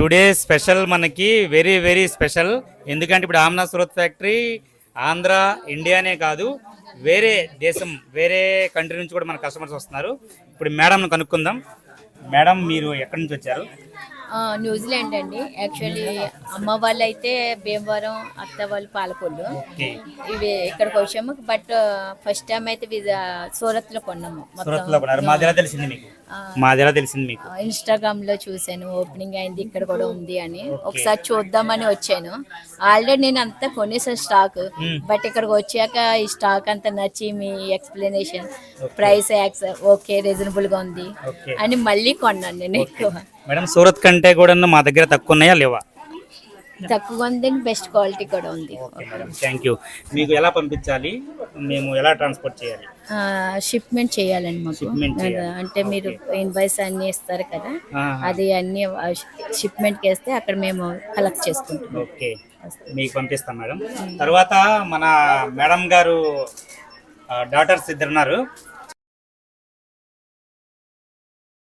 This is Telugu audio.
టుడే స్పెషల్ మనకి వెరీ వెరీ స్పెషల్. ఎందుకంటే ఇప్పుడు ఆమ్నా సూరత్ ఫ్యాక్టరీ ఆంధ్ర ఇండియానే కాదు వేరే దేశం వేరే కంట్రీ నుంచి కూడా మన కస్టమర్స్ వస్తున్నారు. ఇప్పుడు మేడంను కనుక్కుందాం. మేడం మీరు ఎక్కడి నుంచి వచ్చారు? న్యూజిలాండ్ అండి. యాక్చువల్లీ అమ్మ వాళ్ళు అయితే భీమవరం అత్త వాళ్ళు పాలకొల్లు. ఇవి ఇక్కడికి వచ్చాము. బట్ ఫస్ట్ టైం అయితే సూరత్లో కొన్నాము. సూరత్లో కొన్నారు. మాది ఎలా తెలిసింది మీకు? మాది ఎలా తెలిసింది మీకు. ఇన్స్టాగ్రామ్లో చూసాను ఓపెనింగ్ అయింది ఇక్కడ కూడా ఉంది అని. ఒకసారి చూద్దామని వచ్చాను. ఆల్రెడీ నేను అంతా కొనేసాను స్టాక్ బట్ ఇక్కడికి వచ్చాక ఈ స్టాక్ అంతా నచ్చి మీ ఎక్స్ప్లెనేషన్ ప్రైస్ ఓకే రీజనబుల్గా ఉంది అని మళ్ళీ కొన్నాను నేను ఎక్కువ. మేడం సూరత్ కంటే కూడా మా దగ్గర తక్కువ ఉన్నాయా లేవా? తక్కువ ఉంది బెస్ట్ క్వాలిటీ కూడా ఉంది. ఓకే మేడం థ్యాంక్ యూ మీకు ఎలా పంపించాలి? మేము ఎలా ట్రాన్స్పోర్ట్ చేయాలి? షిప్మెంట్ చేయాలండి మాకు. అంటే మీరు ఇన్వాయిస్ అన్ని ఇస్తారు కదా అది అన్ని షిప్మెంట్కి వేస్తే అక్కడ మేము కలెక్ట్ చేసుకుంటాం. ఓకే మీకు పంపిస్తాం మేడం తర్వాత మన మేడం గారు డాటర్స్ ఇద్దరు ఉన్నారు.